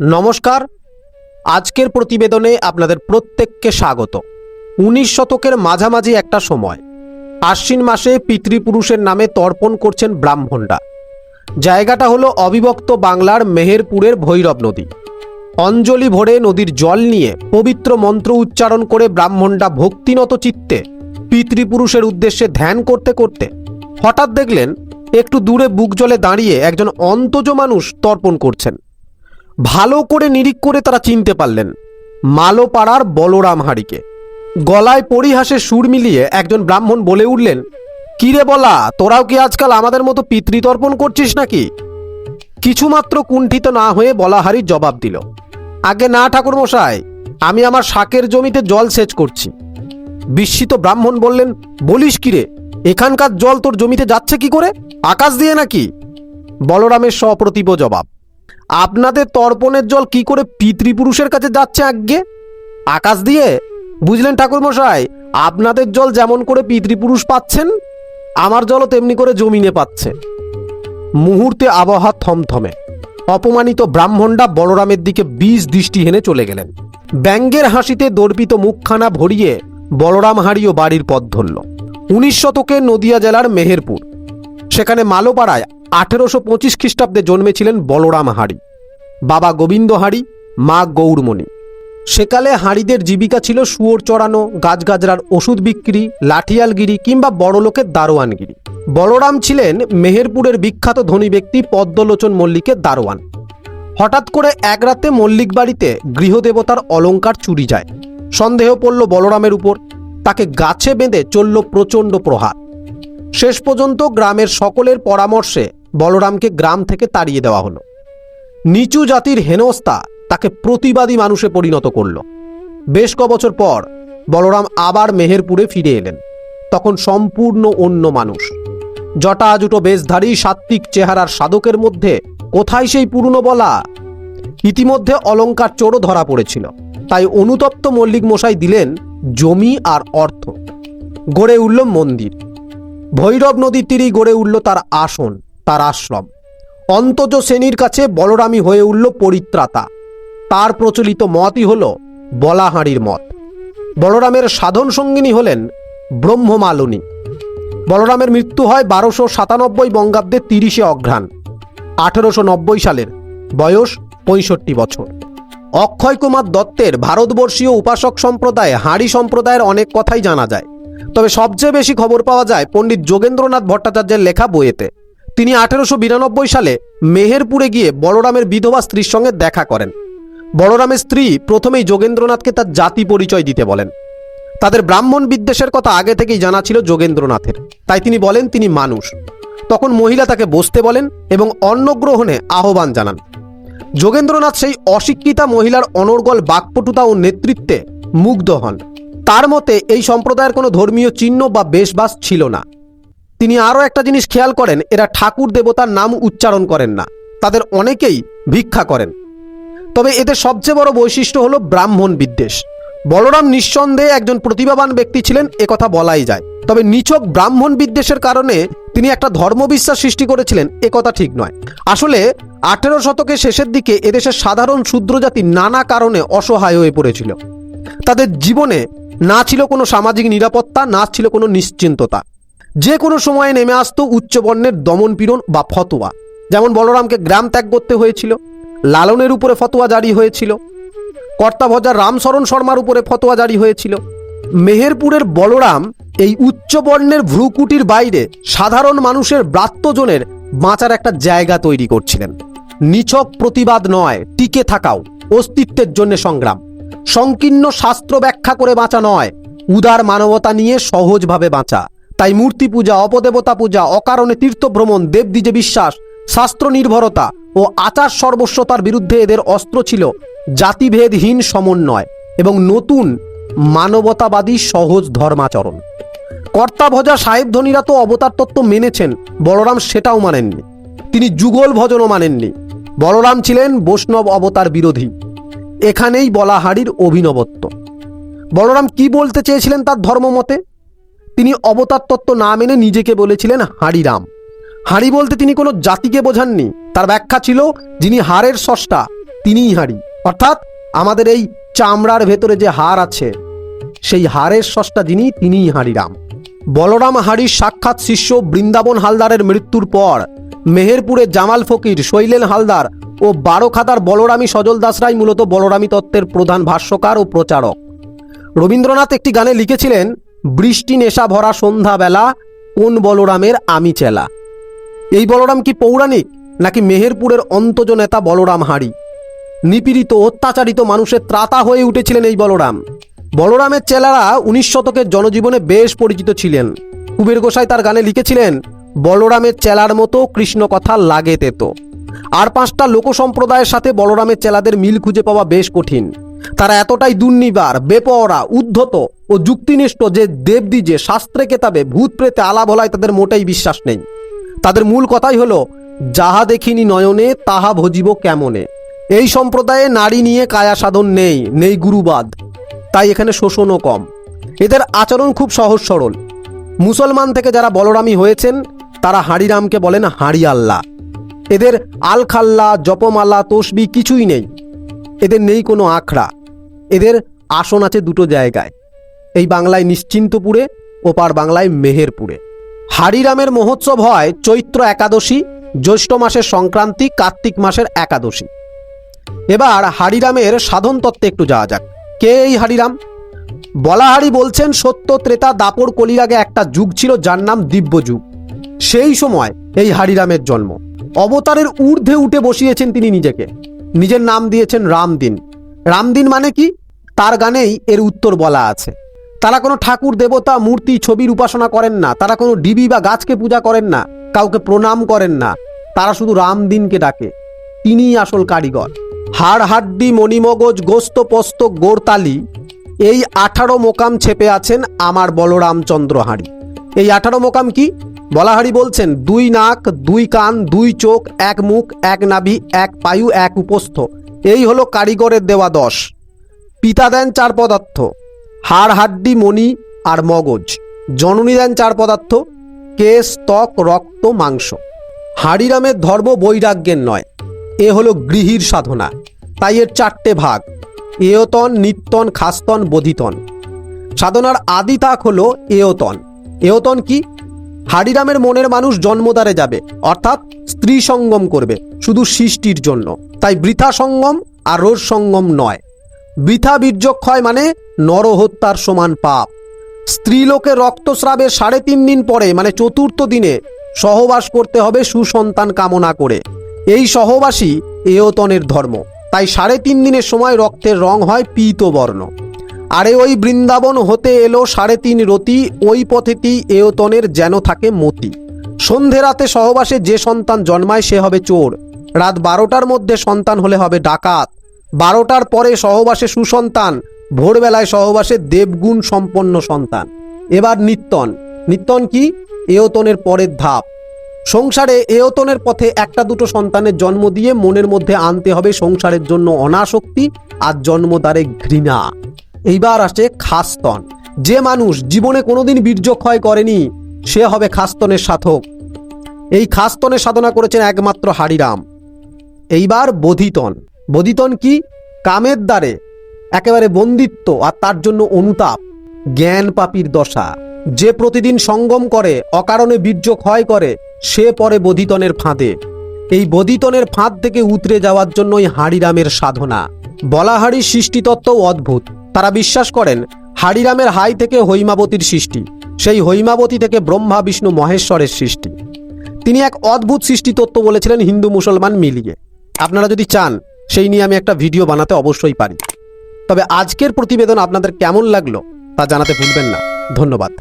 নমস্কার। আজকের প্রতিবেদনে আপনাদের প্রত্যেককে স্বাগত। উনিশ শতকের মাঝামাঝি একটা সময়, আশ্বিন মাসে পিতৃপুরুষের নামে তর্পণ করছেন ব্রাহ্মণরা। জায়গাটা হলো অবিভক্ত বাংলার মেহেরপুরের ভৈরব নদী। অঞ্জলি ভরে নদীর জল নিয়ে পবিত্র মন্ত্র উচ্চারণ করে ব্রাহ্মণরা ভক্তিনত চিত্তে পিতৃপুরুষের উদ্দেশ্যে ধ্যান করতে করতে হঠাৎ দেখলেন, একটু দূরে বুক জলে দাঁড়িয়ে একজন অন্তজ মানুষ তর্পণ করছেন। ভালো করে নিরিখ করে তারা চিনতে পারলেন। মালোপাড়ার বলরাম হাঁড়িকে। গলায় পরিহাসে সুর মিলিয়ে একজন ব্রাহ্মণ বলে উঠলেন, কিরে বলা, তোরাও কি আজকাল আমাদের মতো পিতৃতর্পণ করছিস নাকি? কিছুমাত্র কুণ্ঠিত না হয়ে বলাহারি জবাব দিল, আগে না ঠাকুরমশাই, আমি আমার শাকের জমিতে জল সেচ করছি। বিস্মিত ব্রাহ্মণ বললেন, বলিস কিরে, এখানকার জল তোর জমিতে যাচ্ছে কি করে? আকাশ দিয়ে নাকি? বলরামের সপ্রতিভ জবাব আপনাদের তর্পণের জল কি করে পিতৃপুরুষের কাছে যাচ্ছে আজ্ঞে? আকাশ দিয়ে? বুঝলেন ঠাকুরমশাই, আপনাদের জল যেমন করে পিতৃপুরুষ পাচ্ছেন, আমার জলও তেমনি করে জমিনে পাচ্ছে। মুহূর্তে আবহাওয়া থমথমে। অপমানিত ব্রাহ্মণরা বলরামের দিকে বিষ দৃষ্টি হেনে চলে গেলেন। ব্যঙ্গের হাসিতে দর্পিত মুখখানা ভরিয়ে বলরাম হাঁড়িও বাড়ির পথ ধরল। উনিশ শতকে নদিয়া জেলার মেহেরপুর, সেখানে মালোপাড়ায় আঠেরোশো পঁচিশ খ্রিস্টাব্দে জন্মেছিলেন বলরাম হাঁড়ি। বাবা গোবিন্দ হাঁড়ি, মা গৌরমণি সেকালে হাঁড়িদের জীবিকা ছিল শুয়োর চড়ানো গাছগাছরার ওষুধ বিক্রি, লাঠিয়ালগিরি কিংবা বড়লোকের দারোয়ানগিরি। বলরাম ছিলেন মেহেরপুরের বিখ্যাত ধনী ব্যক্তি পদ্মলোচন মল্লিকের দারোয়ান। হঠাৎ করে এক রাতে মল্লিক বাড়িতে গৃহদেবতার অলংকার চুরি যায়। সন্দেহ পড়ল বলরামের উপর। তাকে গাছে বেঁধে চলল প্রচণ্ড প্রহার। শেষ পর্যন্ত গ্রামের সকলের পরামর্শে বলরামকে গ্রাম থেকে তাড়িয়ে দেওয়া হলো। নিচু জাতির হেনস্তা তাকে প্রতিবাদী মানুষে পরিণত করল। বেশ ক বছর পর বলরাম আবার মেহেরপুরে ফিরে এলেন। তখন সম্পূর্ণ অন্য মানুষ। জটাজুটো বেশধারী সাত্ত্বিক চেহারার সাধকের মধ্যে কোথায় সেই পুরনো বলা? ইতিমধ্যে অলংকার চোরও ধরা পড়েছিল। তাই অনুতপ্ত মল্লিক মশাই দিলেন জমি আর অর্থ। গড়ে উঠল মন্দির। ভৈরব নদীর তীরেই গড়ে উঠল তার আসন। তার আশ্রম। অন্তজ শ্রেণির কাছে বলরামী হয়ে উঠল পরিত্রাতা। তার প্রচলিত মতই হল বলাহাঁড়ির মত। বলরামের সাধন সঙ্গিনী হলেন ব্রহ্মমালিনী। বলরামের মৃত্যু হয় বারোশো সাতানব্বই বঙ্গাব্দে তিরিশে অঘ্রাণ, আঠেরোশো নব্বই সালের বয়স পঁয়ষট্টি বছর। অক্ষয় কুমার দত্তের ভারতবর্ষীয় উপাসক সম্প্রদায় হাঁড়ি সম্প্রদায়ের অনেক কথাই জানা যায়। তবে সবচেয়ে বেশি খবর পাওয়া যায় পণ্ডিত যোগেন্দ্রনাথ ভট্টাচার্যের লেখা বইয়েতে। তিনি আঠেরোশো বিরানব্বই সালে মেহেরপুরে গিয়ে বলরামের বিধবা স্ত্রীর সঙ্গে দেখা করেন। বলরামের স্ত্রী প্রথমেই যোগেন্দ্রনাথকে তার জাতি পরিচয় দিতে বলেন। তাদের ব্রাহ্মণ বিদ্বেষের কথা আগে থেকেই জানা ছিল যোগেন্দ্রনাথের। তাই তিনি বলেন তিনি মানুষ। তখন মহিলা তাকে বসতে বলেন এবং অন্নগ্রহণে আহ্বান জানান। যোগেন্দ্রনাথ সেই অশিক্ষিতা মহিলার অনর্গল বাকপটুতা ও নেতৃত্বে মুগ্ধ হন। তার মতে এই সম্প্রদায়ের কোনো ধর্মীয় চিহ্ন বা বেশবাস ছিল না। তিনি আরও একটা জিনিস খেয়াল করেন, এরা ঠাকুর দেবতার নাম উচ্চারণ করেন না, তাদের অনেকেই ভিক্ষা করেন। তবে এদের সবচেয়ে বড় বৈশিষ্ট্য হলো ব্রাহ্মণ বিদ্বেষ। বলরাম নিঃসন্দেহে একজন প্রতিভাবান ব্যক্তি ছিলেন একথা বলাই যায়। তবে নিছক ব্রাহ্মণ বিদ্বেষের কারণে তিনি একটা ধর্মবিশ্বাস সৃষ্টি করেছিলেন একথা ঠিক নয়। আসলে, আঠেরো শতকের শেষের দিকে এদেশের সাধারণ শূদ্র জাতি নানা কারণে অসহায় হয়ে পড়েছিল। তাদের জীবনে না ছিল কোনো সামাজিক নিরাপত্তা, না ছিল কোনো নিশ্চিন্ততা। যে কোনো সময়ে নেমে আসতো উচ্চবর্ণের দমনপীড়ন বা ফতোয়া। যেমন বলরামকে গ্রাম ত্যাগ করতে হয়েছিল, লালনের উপরে ফতোয়া জারি হয়েছিল কর্তাভজা রামশরণ শর্মার উপরে ফতোয়া জারি হয়েছিল। মেহেরপুরের বলরাম এই উচ্চবর্ণের ভ্রুকুটির বাইরে সাধারণ মানুষের ব্রাত্যজনের বাঁচার একটা জায়গা তৈরি করছিলেন। নিছক প্রতিবাদ নয়, টিকে থাকাও, অস্তিত্বের জন্য সংগ্রাম। সংকীর্ণ শাস্ত্র ব্যাখ্যা করে বাঁচা নয়, উদার মানবতা নিয়ে সহজভাবে বাঁচা। তাই মূর্তি পূজা, অপদেবতা পূজা, অকারণে তীর্থভ্রমণ দেবদ্বীজে বিশ্বাস, শাস্ত্র নির্ভরতা ও আচার সর্বস্বতার বিরুদ্ধে এদের অস্ত্র ছিল জাতিভেদহীন সমন্বয় এবং নতুন মানবতাবাদী সহজ ধর্মাচরণ। কর্তাভজা সাহেব ধনীরা তো অবতার তত্ত্ব মেনেছেন, বলরাম সেটাও মানেননি। তিনি যুগল ভজনও মানেননি। বলরাম ছিলেন বৈষ্ণব অবতার বিরোধী। এখানেই বলাহাড়ির অভিনবত্ব। বলরাম কি বলতে চেয়েছিলেন তার ধর্মমতে? তিনি অবতার তত্ত্ব না মেনে নিজেকে বলেছিলেন হাড়িরাম হাড়ি বলতে তিনি কোনো জাতিকে বোঝাননি। তার ব্যাখ্যা ছিল, যিনি হাড়ের স্রষ্টা, তিনিই হাঁড়ি অর্থাৎ আমাদের এই চামড়ার ভেতরে যে হাড় আছে, সেই হাড়ের সষ্টা যিনি, তিনিই হাঁড়িরাম বলরাম হাঁড়ির সাক্ষাৎ শিষ্য বৃন্দাবন হালদারের মৃত্যুর পর মেহেরপুরে জামাল ফকির, শৈলেন হালদার ও বারোখাতার বলরামী সজল দাসরাই মূলত বলরামী তত্ত্বের প্রধান ভাষ্যকার ও প্রচারক। রবীন্দ্রনাথ একটি গানে লিখেছিলেন বৃষ্টি নেশা ভরা সন্ধ্যাবেলা কোন বলরামের আমি চেলা? এই বলরাম কি পৌরাণিক নাকি মেহেরপুরের অন্তজ নেতা বলরাম হাঁড়ি? নিপীড়িত, অত্যাচারিত মানুষের ত্রাতা হয়ে উঠেছিলেন এই বলরাম। বলরামের চেলারা উনিশ শতকের জনজীবনে বেশ পরিচিত ছিলেন। কুবের গোসাই তার গানে লিখেছিলেন, বলরামের চেলার মতো কৃষ্ণ কথা লাগে তেতো। আর পাঁচটা লোক সম্প্রদায়ের সাথে বলরামের চেলাদের মিল খুঁজে পাওয়া বেশ কঠিন। তারা এতটাই দুর্নিবার বেপরা উদ্ধত ও যুক্তিনিষ্ঠ যে দেবদ্বিজে শাস্ত্রে কেতাবে ভূত প্রেতে আলা ভলায় তাদের মোটেই বিশ্বাস নেই। তাদের মূল কথাই হলো, যাহা দেখিনি নয়নে, তাহা ভজিব কেমনে? এই সম্প্রদায়ে নারী নিয়ে কায়া সাধন নেই নেই গুরুবাদ। তাই এখানে শোষণও কম। এদের আচরণ খুব সহজ সরল। মুসলমান থেকে যারা বলরামী হয়েছেন, তারা হাঁড়িরামকে বলেন হাঁড়ি আল্লাহ এদের আলখাল্লা, জপমালা, তসবি কিছুই নেই। এদের নেই কোনো আখড়া। এদের আসন আছে দুটো জায়গায়। এই বাংলায় নিশ্চিন্তপুরে, ওপার বাংলায় মেহেরপুরে। হারিরামের মহোৎসব হয় চৈত্র একাদশী, জ্যৈষ্ঠ মাসের সংক্রান্তি, কার্তিক মাসের একাদশী। এবার হারিরামের সাধন তত্ত্বে একটু যাওয়া যাক। কে এই হারিরাম? বলাহারি বলছেন, সত্য ত্রেতা দাপর কলির আগে একটা যুগ ছিল যার নাম দিব্য যুগ সেই সময় এই হারিরামের জন্ম। অবতারের ঊর্ধ্বে উঠে বসিয়েছেন তিনি নিজেকে। নিজের নাম দিয়েছেন রামদিন। রামদিন মানে কি? তার গানেই এর উত্তর বলা আছে। তারা কোনো ঠাকুর, দেবতা, মূর্তি ছবির উপাসনা করেন না। তারা কোনো ডিবি বা গাছকে পূজা করেন না। কাউকে প্রণাম করেন না। তারা শুধু রামদিনকে ডাকে। তিনিই আসল কারিগর। হাড়, হাড্ডি, মণিমগজ, গোস্ত, পোস্ত গোরতালি এই আঠারো মোকাম ছেপে আছেন আমার বলরামচন্দ্র হাঁড়ি। এই আঠারো মোকাম কি? বলাহারি বলছেন, দুই নাক, দুই কান, দুই চোখ, এক মুখ, এক নাভি, এক পায়ু, এক উপস্থ। এই হলো কারিগরের দেওয়া দশ। পিতা দেন চার পদার্থ, হাড়, হাড্ডি, মণি আর মগজ। জননী দেন চার পদার্থ, কেশ, ত্বক, রক্ত, মাংস। হাড়িরামের ধর্ম বৈরাগ্যের নয়, এ হলো গৃহীর সাধনা। তাই এর চারটে ভাগ, এয়তন, নিত্যন, খাস্তন, বোধিতন। সাধনার আদি তাক হলো এয়তন। এয়তন কি? হাড়িরামের মনের মানুষ জন্মদারে যাবে, অর্থাৎ স্ত্রী সঙ্গম করবে, শুধু সৃষ্টির জন্য। তাই বৃথা সঙ্গম আর রোজ সঙ্গম নয়। বৃথা বীর্যক্ষয় মানে নরহত্যার সমান পাপ। স্ত্রীলোকে রক্তস্রাবের সাড়ে তিন দিন পরে মানে চতুর্থ দিনে, সহবাস করতে হবে সুসন্তান কামনা করে। এই সহবাসী এয়তনের ধর্ম। তাই সাড়ে তিন দিনের সময় রক্তের রং হয় পীত বর্ণ আরে ওই বৃন্দাবন হতে এলো সাড়ে তিন রতি, ওই পথেতেই এয়তনের যেন থাকে মতি। সন্ধে রাতে সহবাসে যে সন্তান জন্মায় সে হবে চোর। রাত বারোটার মধ্যে সন্তান হলে হবে ডাকাত। বারোটার পরে সহবাসে সুসন্তান, ভোরবেলায় সহবাসে দেবগুণ সম্পন্ন সন্তান। এবার নিত্যন। নিত্যন কি? এয়তনের পরের ধাপ। সংসারে এয়তনের পথে একটা দুটো সন্তানের জন্ম দিয়ে মনের মধ্যে আনতে হবে সংসারের জন্য অনাসক্তি আর জন্মদ্বারে ঘৃণা। এইবার আসছে খাস্তন। যে মানুষ জীবনে কোনোদিন বীর্যক্ষয় করেনি, সে হবে খাস্তনের সাধক। এই খাস্তনের সাধনা করেছেন একমাত্র হারিরাম। এইবার বোধিতন। বোধিতন কি? কামের দ্বারে। একেবারে বন্দিত্ব আর তার জন্য অনুতাপ। জ্ঞান পাপীর দশা। যে প্রতিদিন সঙ্গম করে, অকারণে বীর্য ক্ষয় করে, সে পরে বোধিতনের ফাঁদে। এই বোধিতনের ফাঁদ থেকে উতরে যাওয়ার জন্যই হাড়িরামের সাধনা। বলাহাড়ির সৃষ্টিতত্ত্ব অদ্ভুত। তারা বিশ্বাস করেন হাড়িরামের হাই থেকে হৈমাবতীর সৃষ্টি, সেই হৈমাবতী থেকে ব্রহ্মা, বিষ্ণু, মহেশ্বরের সৃষ্টি। তিনি এক অদ্ভুত সৃষ্টি তত্ত্ব বলেছিলেন হিন্দু মুসলমান মিলিয়ে। আপনারা যদি চান, সেই নিয়ে আমি একটা ভিডিও বানাতে অবশ্যই পারি। তবে আজকের প্রতিবেদন আপনাদের কেমন লাগল, তা জানাতে ভুলবেন না। ধন্যবাদ।